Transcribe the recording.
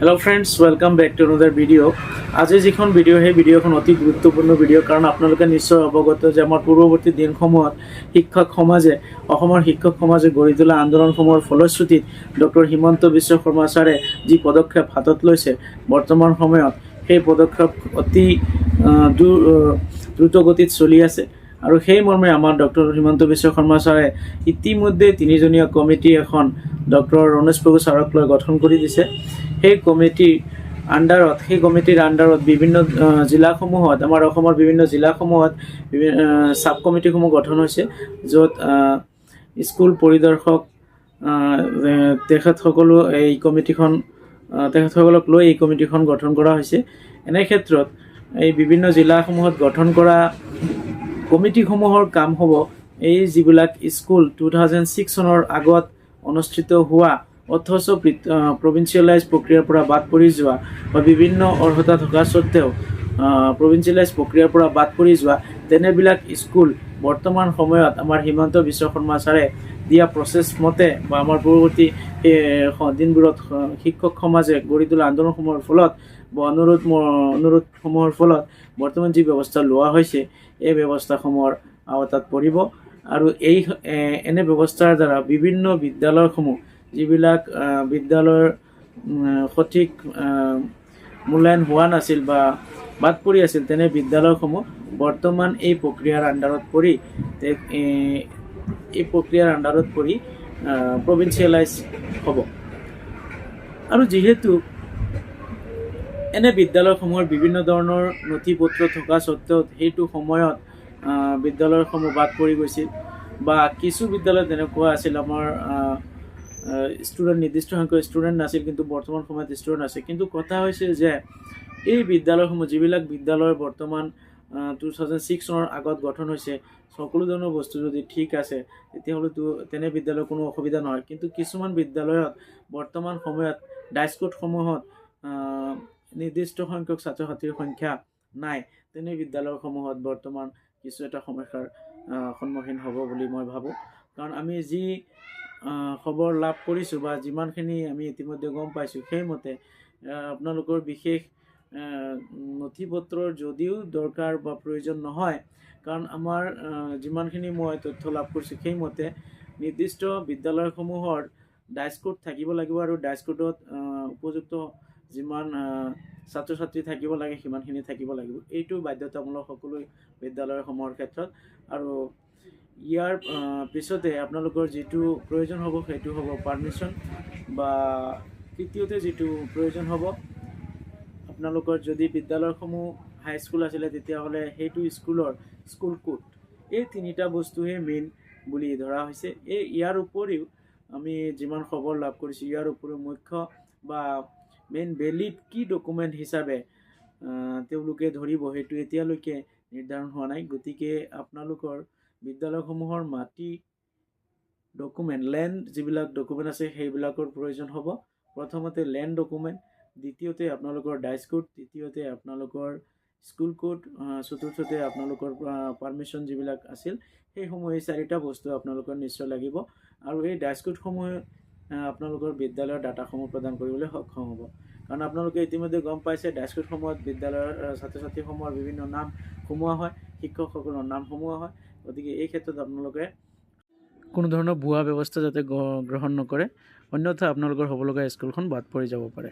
Hello' friends welcome back to another video' আজি যিখন ভিডিঅ' সেই ভিডিঅ'খন অতি গুৰুত্বপূৰ্ণ ভিডিঅ' কাৰণ আপোনালোকে নিশ্চয় অৱগত যে আমাৰ পূৰ্বৱৰ্তী দিনসমূহত শিক্ষক সমাজে, অসমৰ শিক্ষক সমাজে গঢ়ি তোলা আন্দোলনসমূহৰ ফলশ্ৰুতিত ডক্টৰ হিমন্ত বিশ্ব শৰ্মা ছাৰে যি পদক্ষেপ হাতত লৈছে বৰ্তমান সময়ত, সেই পদক্ষেপ অতি দ্ৰুতগতিত চলি আছে। আৰু সেই মৰ্মে আমাৰ ডক্টৰ হিমন্ত বিশ্ব শৰ্মা ছাৰে ইতিমধ্যে তিনিজনীয়া কমিটি এখন ডক্টৰ ৰমেশ প্ৰভু ছাৰক লৈ গঠন কৰি দিছে। সেই কমিটিৰ আণ্ডাৰত সেই কমিটিৰ আণ্ডাৰত বিভিন্ন জিলাসমূহত আমাৰ অসমৰ বিভিন্ন জিলাসমূহত ছাব কমিটিসমূহ গঠন হৈছে য'ত স্কুল পৰিদৰ্শক তেখেতসকলো এই কমিটিখন তেখেতসকলক লৈ এই কমিটিখন গঠন কৰা হৈছে। এনে ক্ষেত্ৰত এই বিভিন্ন জিলাসমূহত গঠন কৰা কমিটিসমূহৰ কাম হ'ব এই যিবিলাক স্কুল টু থাউজেণ্ড ছিক্স চনৰ আগত অনুষ্ঠিত হোৱা অথচ প্ৰভিঞ্চিয়েলাইজ প্ৰক্ৰিয়াৰ পৰা বাদ পৰি যোৱা বা বিভিন্ন অৰ্হতা থকা স্বত্বেও প্ৰভিঞ্চিয়েলাইজ প্ৰক্ৰিয়াৰ পৰা বাদ পৰি যোৱা তেনেবিলাক স্কুল বৰ্তমান সময়ত আমাৰ হিমন্ত বিশ্ব শৰ্মা ছাৰে দিয়া প্ৰচেছ মতে বা আমাৰ পৰৱৰ্তী দিনবোৰত শিক্ষক সমাজে গঢ়ি তোলা আন্দোলনসমূহৰ ফলত বা অনুৰোধ অনুৰোধসমূহৰ ফলত বৰ্তমান যি ব্যৱস্থা লোৱা হৈছে, এই ব্যৱস্থাসমূহৰ আওতাত পৰিব। আৰু এই এনে ব্যৱস্থাৰ দ্বাৰা বিভিন্ন বিদ্যালয়সমূহ যিবিলাক বিদ্যালয়ৰ সঠিক মূল্যায়ন হোৱা নাছিল বা বাদ পৰি আছিল, তেনে বিদ্যালয়সমূহ বৰ্তমান এই প্ৰক্ৰিয়াৰ আণ্ডাৰত পৰি এই প্ৰক্ৰিয়াৰ আণ্ডাৰত পৰি প্ৰভিঞ্চিয়েলাইজ হ'ব। আৰু যিহেতু এনে বিদ্যালয়সমূহৰ বিভিন্ন ধৰণৰ নথি পত্ৰ থকা স্বত্বেও সেইটো সময়ত বিদ্যালয়সমূহ বাদ পৰি গৈছিল বা কিছু বিদ্যালয় তেনেকুৱা আছিল, আমাৰ ষ্টুডেণ্ট নিৰ্দিষ্ট সংখ্যক ষ্টুডেণ্ট নাছিল কিন্তু বৰ্তমান সময়ত ষ্টুডেণ্ট আছে। কিন্তু কথা হৈছে যে এই বিদ্যালয়সমূহ যিবিলাক বিদ্যালয় বৰ্তমান টু থাউজেণ্ড ছিক্স চনৰ আগত গঠন হৈছে সকলো ধৰণৰ বস্তু যদি ঠিক আছে তেতিয়াহ'লেতো তেনে বিদ্যালয়ৰ কোনো অসুবিধা নহয়। কিন্তু কিছুমান বিদ্যালয়ত বৰ্তমান সময়ত ডাইস্কুটসমূহত আহ, নিৰ্দিষ্ট সংখ্যক ছাত্ৰ ছাত্ৰীৰ সংখ্যা নাই। তেনে বিদ্যালয়সমূহত বৰ্তমান কিছু এটা সমস্যাৰ সন্মুখীন হ'ব বুলি মই ভাবোঁ। কাৰণ আমি যি খবৰ লাভ কৰিছোঁ বা যিমানখিনি আমি ইতিমধ্যে গম পাইছোঁ সেইমতে আপোনালোকৰ বিশেষ নথি পত্ৰৰ যদিও দৰকাৰ বা প্ৰয়োজন নহয় কাৰণ আমাৰ যিমানখিনি মই তথ্য লাভ কৰিছোঁ সেইমতে নিৰ্দিষ্ট বিদ্যালয়সমূহৰ ডাইস্কুট থাকিব লাগিব আৰু ডাইস্কুটত আহ, উপযুক্ত যিমান ছাত্ৰ ছাত্ৰী থাকিব লাগে সিমানখিনি থাকিব লাগিব। এইটো বাধ্যতামূলক সকলো বিদ্যালয়সমূহৰ ক্ষেত্ৰত আৰু ইয়াৰ পিছতে আপোনালোকৰ যিটো প্ৰয়োজন হ'ব সেইটো হ'ব পাৰ্মিশ্যন বা তৃতীয়তে যিটো প্ৰয়োজন হ'ব, আপোনালোকৰ যদি বিদ্যালয়সমূহ হাইস্কুল আছিলে তেতিয়াহ'লে সেইটো স্কুলৰ স্কুল কোড, এই তিনিটা বস্তুহে মেইন বুলি ধৰা হৈছে। এই ইয়াৰ উপৰিও আমি যিমান খবৰ লাভ কৰিছোঁ, ইয়াৰ উপৰিও মুখ্য বা মেইন ভেলিড কি ডকুমেণ্ট হিচাপে তেওঁলোকে ধৰিব, সেইটো এতিয়ালৈকে নিৰ্ধাৰণ হোৱা নাই। গতিকে আপোনালোকৰ বিদ্যালয়সমূহৰ মাটি ডকুমেণ্ট লেণ্ড যিবিলাক ডকুমেণ্ট আছে সেইবিলাকৰ প্ৰয়োজন হ'ব। প্ৰথমতে লেণ্ড ডকুমেণ্ট দ্বিতীয়তে আপোনালোকৰ ডাইস্কুট তৃতীয়তে আপোনালোকৰ স্কুল কোড চতুৰ্থতে আপোনালোকৰ পাৰ্মিশ্যন যিবিলাক আছিল সেইসমূহ এই চাৰিটা বস্তু আপোনালোকৰ নিশ্চয় লাগিব। আৰু এই ডাইস্কুটসমূহে আহ, আপোনালোকৰ বিদ্যালয়ৰ ডাটাসমূহ প্ৰদান কৰিবলৈ সক্ষম হ'ব। কাৰণ আপোনালোকে ইতিমধ্যে গম পাইছে ডাইস্কুটসমূহত বিদ্যালয়ৰ ছাত্ৰ ছাত্ৰীসমূহৰ বিভিন্ন নাম সোমোৱা হয় শিক্ষকসকলৰ নাম সোমোৱা হয়। গতিকে এই ক্ষেত্ৰত আপোনালোকে কোনো ধৰণৰ ভুৱা ব্যৱস্থা যাতে গ্ৰহণ নকৰে, অন্যথা আপোনালোকৰ হ'ব লগা স্কুলখন বাদ পৰি যাব পাৰে।